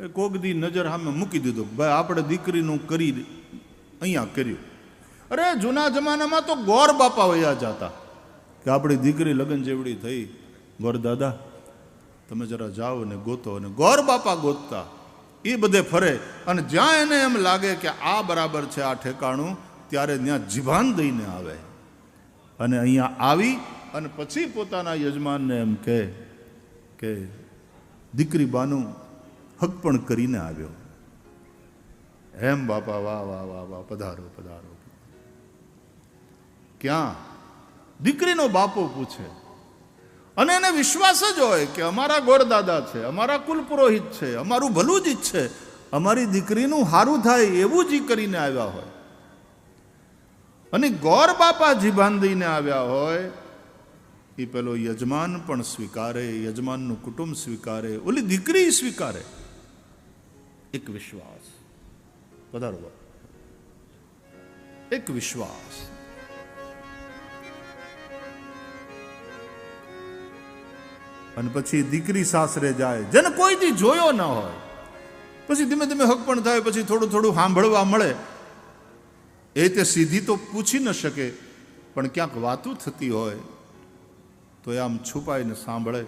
એ કોક દી નજર સામે મૂકી દીધો. ભાઈ, આપણે દીકરીનું કરી અહીંયા કર્યું. અરે, જૂના જમાનામાં તો ગોર બાપા વયા જતા. કે આપણી દીકરી લગ્ન જેવડી થઈ. ગોર દાદા, તમે જરા જાઓ ને ગોતો અને ગોર બાપા ગોતતા. એ બધે ફરે. અને જ્યાં એને એમ લાગે કે આ બરાબર છે, આ ઠેકાણું, ત્યારે ત્યાં જીભાન દઈને આવે. અને અહીંયા આવી અને પછી પોતાના યજમાનને એમ કહે કે, દીકરી બાનું હક પણ કરીને આવ્યો. એમ બાપા, વાહ વાહ વાહ વાહ, પધારો પધારો. ક્યાં? દીકરીનો બાપો પૂછે. અને એને વિશ્વાસ જ હોય કે અમારા ગોરદાદા છે, અમારા કુલ પુરોહિત છે, અમારું ભલું જ ઈચ્છે અમારી દીકરીનું સારું થાય એવું જ કરીને આવ્યા હોય. અને ગોર બાપા જીભાન દઈને આવ્યા હોય એ પેલો યજમાન પણ સ્વીકારે, યજમાનનું કુટુંબ સ્વીકારે, ઓલી દીકરી સ્વીકારે. એક વિશ્વાસ. વધારો એક વિશ્વાસ. અને પછી દીકરી સાસરે જાય. જેને કોઈથી જોયો ન હોય. પછી ધીમે ધીમે હક પણ થાય, પછી થોડું થોડું સાંભળવા મળે. એ તે સીધી તો પૂછી ન શકે, પણ ક્યાંક વાતું થતી હોય, તો એ આમ છુપાઈને સાંભળે.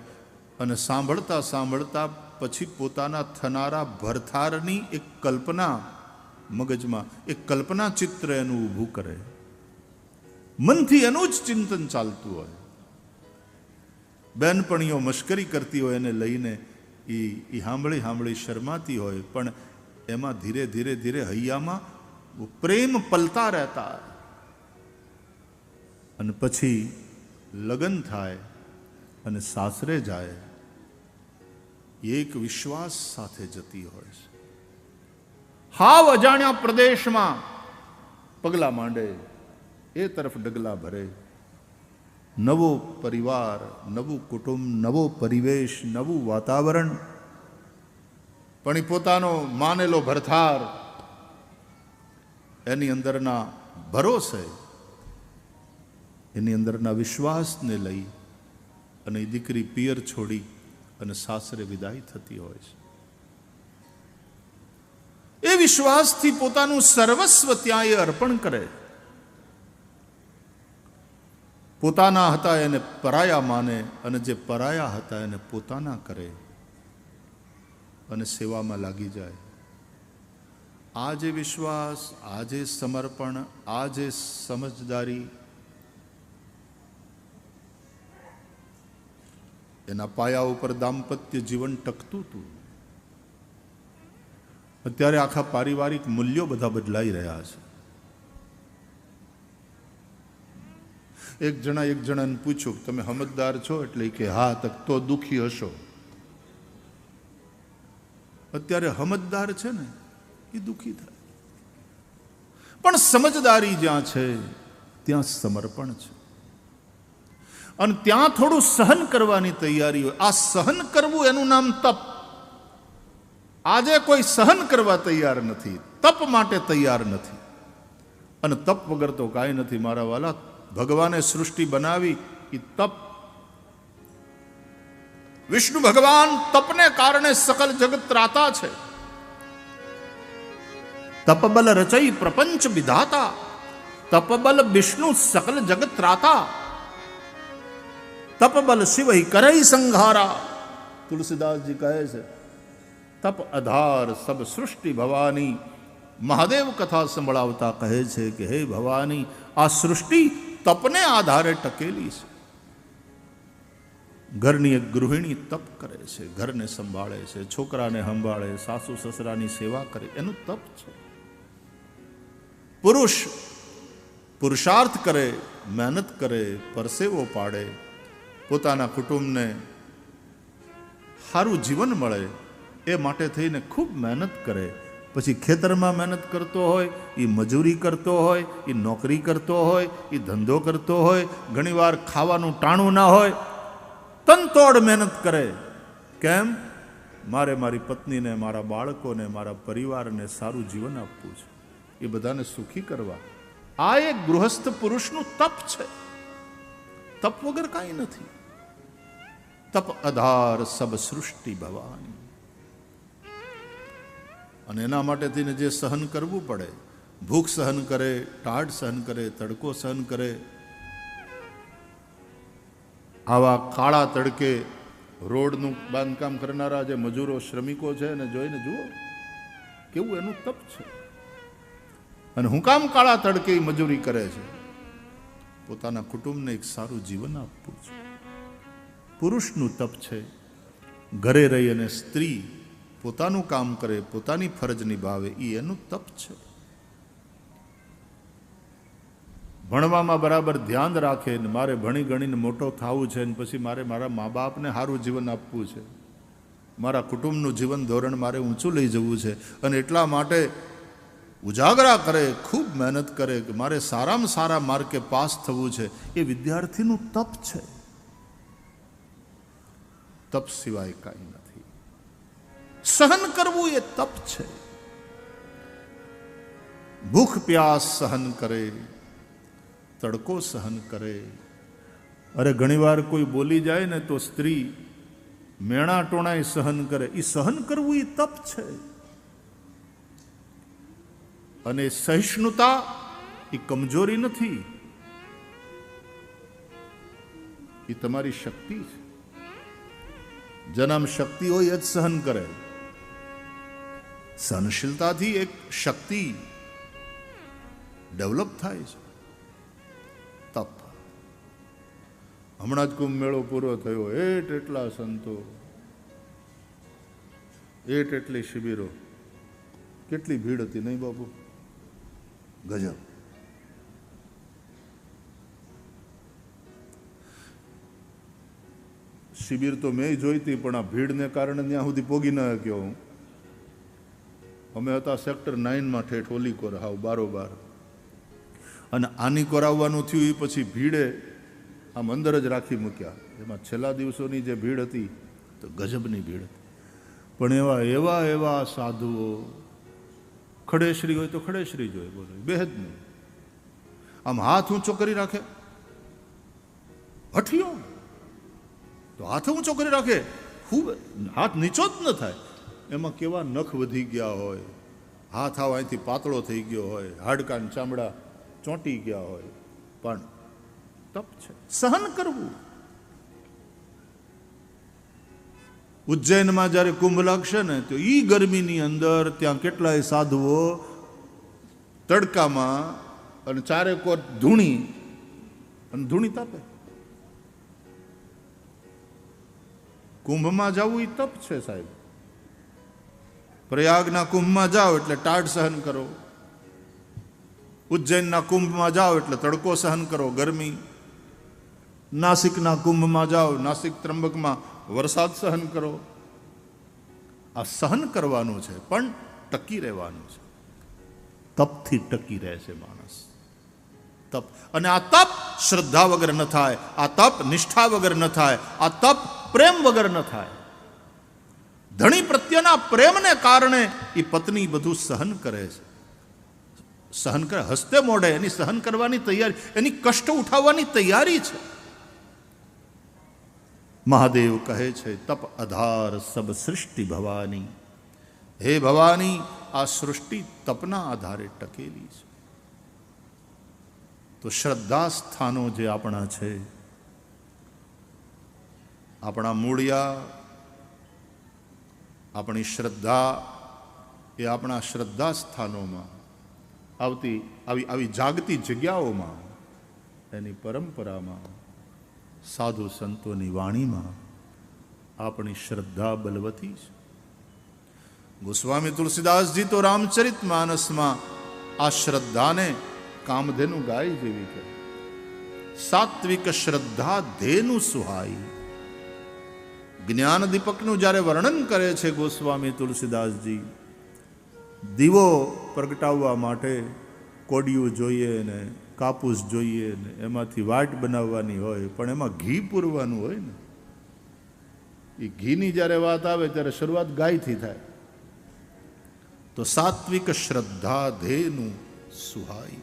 અને સાંભળતા સાંભળતા પછી પોતાના થનારા ભરથારની એક કલ્પના મગજમાં, એક કલ્પના ચિત્ર એનું ઊભું કરે. મનથી એનું જ ચિંતન ચાલતું હોય. બેનપણીઓ મશ્કરી કરતી હોય એને લઈને એ એ સાંભળી સાંભળી શરમાતી હોય, પણ એમાં ધીરે ધીરે ધીરે હૈયામાં પ્રેમ પલતા રહેતા અને પછી લગ્ન થાય અને સાસરે જાય. એક વિશ્વાસ સાથે જતી હોય છે. હાવ અજાણ્યા પ્રદેશમાં પગલા માંડે, એ તરફ ડગલા ભરે. નવો પરિવાર, નવું કુટુંબ, નવો પરિવેશ, નવું વાતાવરણ. પણ એ પોતાનો માનેલો ભરથાર એની અંદરના ભરોસે, એની અંદરના વિશ્વાસને લઈ અને દીકરી પિયર છોડી અને સાસરે વિદાય થતી હોય છે. એ વિશ્વાસથી પોતાનું સર્વસ્વ ત્યાં એ અર્પણ કરે. પોતાના હતા એને પરાયા માને અને જે પરાયા હતા એને પોતાના કરે અને સેવામાં લાગી જાય. આ જે વિશ્વાસ, આ જે સમર્પણ, આ જે સમજદારી એના પાયા ઉપર દાંપત્ય જીવન ટકતું હતું. અત્યારે આખા પારિવારિક મૂલ્યો બધા બદલાઈ રહ્યા છે. એક જણા એક જણાને પૂછ્યું, તમે સમજદાર છો? એટલે કે, હા તો તો દુઃખી હશો. અત્યારે સમજદાર છે ને, એ દુઃખી થાય. પણ સમજદારી જ્યાં છે, ત્યાં સમર્પણ છે. અને ત્યાં થોડું સહન કરવાની તૈયારી હોય. આ સહન કરવું એનું નામ તપ. આજે કોઈ સહન કરવા તૈયાર નથી. તપ માટે તૈયાર નથી. અને તપ વગર તો કાંઈ નથી. મારા વાલા, ભગવાને સૃષ્ટિ બનાવી એ તપ. વિષ્ણુ ભગવાન તપને કારણે સકલ જગત ત્રાતા છે. તપબલ રચઈ પ્રપંચ વિધાતા. તપબલ વિષ્ણુ સકલ જગત ત્રાતા. તપબલ શિવ કરઈ સંઘારા તુલસીદાસજી કહે છે, તપ આધાર સબ સૃષ્ટિ ભવાની. મહાદેવ કથા સંભળાવતા કહે છે કે, હે ભવાની, આ સૃષ્ટિ તપને આધારે ટકેલી છે. ઘરની એક ગૃહિણી તપ કરે છે, ઘરને સંભાળે છે, છોકરાને સંભાળે, સાસુ સસરાની સેવા કરે, એનું તપ છે. પુરુષ પુરુષાર્થ કરે, મહેનત કરે, પરસેવો પાડે પોતાના કુટુંબને સારું જીવન મળે એ માટે થઈને ખૂબ મહેનત કરે. પછી ખેતરમાં મહેનત કરતો હોય એ મજૂરી કરતો હોય એ નોકરી કરતો હોય એ ધંધો કરતો હોય, ઘણીવાર ખાવાનું ટાણું ના હોય, તનતોડ મહેનત કરે. કેમ? મારે મારી પત્નીને, મારા બાળકોને, મારા પરિવારને સારું જીવન આપવું છે. એ બધાને સુખી કરવા. આ એક ગૃહસ્થ પુરુષનું તપ છે. તપ વગર કાંઈ નથી. તપ આધાર સબ સૃષ્ટિ ભવાની. અને એના માટે થઈને જે સહન કરવું પડે, ભૂખ સહન કરે, ટાઢ સહન કરે, તડકો સહન કરે, આવા કાળા તડકે રોડનું બાંધકામ કરનારા જે મજૂરો, શ્રમિકો છે એને જોઈને જુઓ, કેવું એનું તપ છે. અને હું કામ કાળા તડકે મજૂરી કરે છે? પોતાના કુટુંબને એક સારું જીવન આપવું છે. પુરુષનું તપ છે. ઘરે રહી અને સ્ત્રી પોતાનું કામ કરે, પોતાની ફરજ નિભાવે એ એનું તપ છે. ભણવામાં બરાબર ધ્યાન રાખે ને મારે ભણી ગણીને મોટો થવું છે ને પછી મારે મારા મા બાપને સારું જીવન આપવું છે. મારા કુટુંબનું જીવન ધોરણ મારે ઊંચું લઈ જવું છે અને એટલા માટે ઉજાગરા કરે, ખૂબ મહેનત કરે કે મારે સારામાં સારા માર્કે પાસ થવું છે. એ વિદ્યાર્થીનું તપ છે. તપ સિવાય કાંઈ નથી. સહન કરવું એ તપ છે. ભૂખ પ્યાસ સહન કરે, તડકો સહન કરે. અરે ઘણીવાર કોઈ બોલી જાય ને તો સ્ત્રી મેણા ટોણાય સહન કરે. એ સહન કરવું એ તપ છે. અને સહિષ્ણુતા એ કમજોરી નથી. એ તમારી શક્તિ છે. જન્મ શક્તિ હોય એ જ સહન કરે. સહનશીલતાથી એક શક્તિ ડેવલપ થાય છે. તપ. હમણાં જ કુંભ મેળો પૂરો થયો. એટ એટલા સંતો. એટ એટલી શિબિરો. કેટલી ભીડ હતી નહીં બાપુ? ગજબ. શિબિર તો મેં જોઈતી પણ આ ભીડને કારણે ત્યાં સુધી પોગી ન શક્યો હું. અમે હતા સેક્ટર નાઇનમાં ઠેઠ ઓલી કોર, હાવ બારોબાર. અને આની કરાવવાનું થયું, એ પછી ભીડે આમ અંદર જ રાખી મૂક્યા. એમાં છેલ્લા દિવસોની જે ભીડ હતી, તો ગજબની ભીડ પણ એવા એવા એવા સાધુઓ, ખડેશ્રી હોય તો ખડેશ્રી જોઈએ બોલો બેહદ નહીં. આમ હાથ ઊંચો કરી રાખે. હઠિયો. તો હાથ ઊંચો કરી રાખે. ખૂબ હાથ નીચો જ ન થાય. એમાં કેવા નખ વધી ગયા હોય. હાથ આવ અહીંથી પાતળો થઈ ગયો હોય. હાડકાન ચામડા ચોંટી ગયા હોય. પણ તપ છે. સહન કરવું. ઉજ્જૈનમાં જ્યારે કુંભ લાગશે ને, તો એ ગરમીની અંદર ત્યાં કેટલાય સાધુઓ તડકામાં અને ચારે કોર ધૂણી અને ધૂણી તાપે. કુંભમાં જવું એ તપ છે સાહેબ. પ્રયાગના કુંભમાં જાઓ એટલે ટાઢ સહન કરો. ઉજ્જૈનના કુંભમાં જાઓ એટલે તડકો સહન કરો ગરમી. નાસિકના કુંભમાં જાઓ, નાસિક ત્રંબકમાં વરસાદ સહન કરો. આ સહન કરવાનું છે, પણ ટકી રહેવાનું છે. તપથી ટકી રહે છે માણસ. તપ, અને આ તપ શ્રદ્ધા વગર ન થાય, આ તપ નિષ્ઠા વગર ન થાય, આ તપ પ્રેમ વગર ન થાય. ધણી પ્રત્યેના પ્રેમને કારણે એ પત્ની બધું સહન કરે છે. સહન કરે, હસ્તે મોઢે એની સહન કરવાની તૈયારી, એની કષ્ટ ઉઠાવવાની તૈયારી છે. મહાદેવ કહે છે, તપ આધાર સબ સૃષ્ટિ ભવાની. હે ભવાની, આ સૃષ્ટિ તપના આધારે ટકેલી છે. તો શ્રદ્ધા સ્થાનો જે આપણા છે આપણા મૂળિયા, આપણી શ્રદ્ધા એ આપણા શ્રદ્ધા સ્થાનોમાં આવતી, આવી આવી જાગતી જગ્યાઓમાં, એની પરંપરામાં, સાધુ સંતોની વાણીમાં આપણી શ્રદ્ધા બલવતી છે. ગોસ્વામી તુલસીદાસજી તો રામચરિત માનસમાં આ શ્રદ્ધાને કામધેનું ગાય જેવી કહે. સાત્વિક શ્રદ્ધા ધેનું સુહાઈ જ્ઞાન દીપકનું જ્યારે વર્ણન કરે છે ગોસ્વામી તુલસીદાસજી, દીવો પ્રગટાવવા માટે કોડિયું જોઈએ ને કાપૂસ જોઈએ ને એમાંથી વાટ બનાવવાની હોય, પણ એમાં ઘી પૂરવાનું હોય ને. એ ઘીની જ્યારે વાત આવે ત્યારે શરૂઆત ગાયથી થાય. તો સાત્વિક શ્રદ્ધા ધેનું સુહાઈ.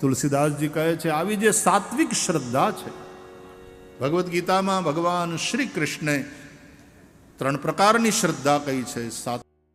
તુલસીદાસજી કહે છે, આવી જે સાત્વિક શ્રદ્ધા છે ભગવદ્ ગીતામાં ભગવાન શ્રી કૃષ્ણે ત્રણ પ્રકારની શ્રદ્ધા કહી છે. સાત